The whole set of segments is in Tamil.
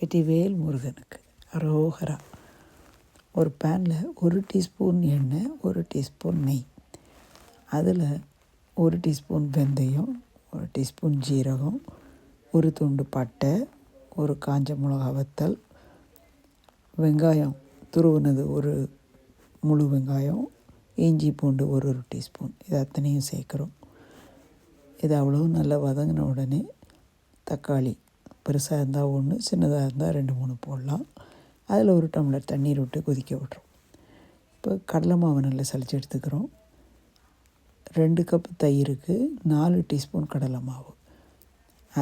வெற்றிவேல் முருகனுக்கு. அரோகரா. ஒரு பேனில் ஒரு டீஸ்பூன் எண்ணெய் ஒரு டீஸ்பூன் நெய். அதில் ஒரு டீஸ்பூன் வெந்தயம் ஒரு டீஸ்பூன் ஜீரகம் ஒரு துண்டு பட்டை ஒரு காஞ்ச மிளகா வத்தல். வெங்காயம் துருவினது ஒரு முழு வெங்காயம் இஞ்சி பூண்டு ஒரு ஒரு டீஸ்பூன் இது அத்தனையும் சேர்க்குறோம். இது அவ்வளோ நல்லா வதங்கின உடனே தக்காளி பெருசாக இருந்தால் ஒன்று சின்னதாக இருந்தால் ரெண்டு மூணு போடலாம். அதில் ஒரு டம்ளர் தண்ணீர் விட்டு கொதிக்க விட்றோம் இப்போ கடலை மாவு நல்லா சளிச்சு எடுத்துக்கிறோம். ரெண்டு கப் தயிருக்கு நாலு டீஸ்பூன் கடலை மாவு.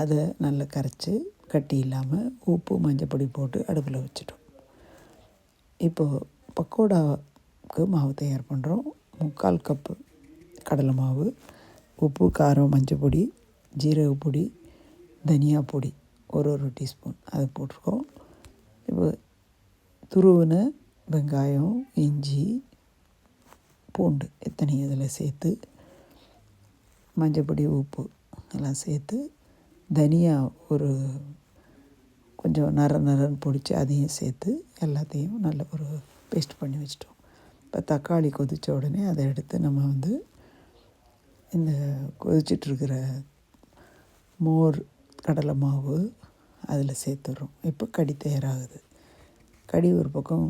அதை நல்லா கரைச்சி கட்டி இல்லாமல் உப்பு மஞ்சப்பொடி போட்டு அடுப்பில் வச்சிட்டோம். இப்போது பக்கோடாவுக்கு மாவு தயார் பண்ணுறோம். முக்கால் கப்பு கடலை மாவு உப்பு காரம் மஞ்சள் பொடி ஜீரக பொடி தனியா பொடி. ஒரு ஒரு டீஸ்பூன் அது போட்டிருக்கோம் இப்போ துருவின வெங்காயம் இஞ்சி பூண்டு இத்தனையும் இதில் சேர்த்து மஞ்சப்பொடி உப்பு எல்லாம் சேர்த்து தனியா ஒரு கொஞ்சம் நர நரன்னு பொடிச்சு அதையும் சேர்த்து எல்லாத்தையும் நல்ல ஒரு பேஸ்ட் பண்ணி வச்சிட்டோம். இப்போ தக்காளி கொதித்த உடனே அதை எடுத்து நம்ம வந்து இந்த கொதிச்சிட்ருக்கிற மோர் கடலை மாவு அதில் சேர்த்துட்றோம். இப்போ கடி தயாராகுது. கடி ஒரு பக்கம்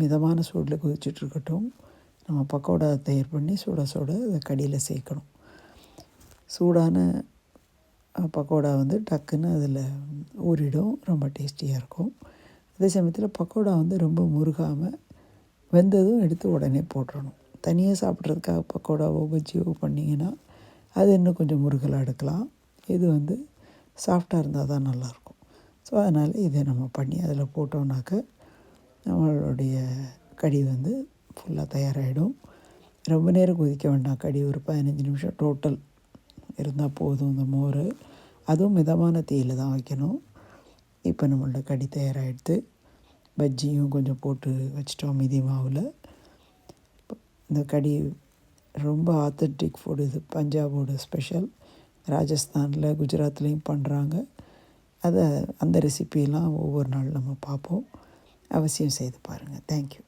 மிதமான சூடில் கொதிச்சிட்ருக்கட்டும். நம்ம பக்கோடா தயார் பண்ணி சுட சுட அதை கடியில் சேர்க்கணும். சூடான பக்கோடா வந்து டக்குன்னு அதில் ஊறிடும். ரொம்ப டேஸ்டியாக இருக்கும். அதே சமயத்தில் பக்கோடா வந்து ரொம்ப முருகாமல் வெந்ததும் எடுத்து உடனே போட்டுறணும். தனியாக சாப்பிட்றதுக்காக பக்கோடாவோ பஜ்ஜியோ பண்ணிங்கன்னா அது இன்னும் கொஞ்சம் முருகலாக எடுக்கலாம். இது வந்து சாஃப்டாக இருந்தால் தான் நல்லாயிருக்கும். ஸோ அதனால் இதை நம்ம பண்ணி அதில் போட்டோம்னாக்க நம்மளுடைய கடி வந்து ஃபுல்லாக தயாராகிடும். ரொம்ப நேரம் கொதிக்க வேண்டாம். கடி ஒரு பதினஞ்சு நிமிஷம் டோட்டல் இருந்தால் போதும் இந்த மோர். அதுவும் மிதமான தீயில் தான் வைக்கணும். இப்போ நம்மளோட கடி தயாராகிடுத்து பஜ்ஜியும் கொஞ்சம் போட்டு வச்சிட்டோம் மிதி மாவில். இந்த கடி ரொம்ப ஆத்தென்டிக் ஃபுட் இது பஞ்சாபோட ஸ்பெஷல். ராஜஸ்தானில் குஜராத்லேயும் பண்ணுறாங்க அதை அந்த ரெசிபியெல்லாம் ஒவ்வொரு நாள் நம்ம பார்ப்போம். அவசியம் செய்து பாருங்கள் தேங்க்யூ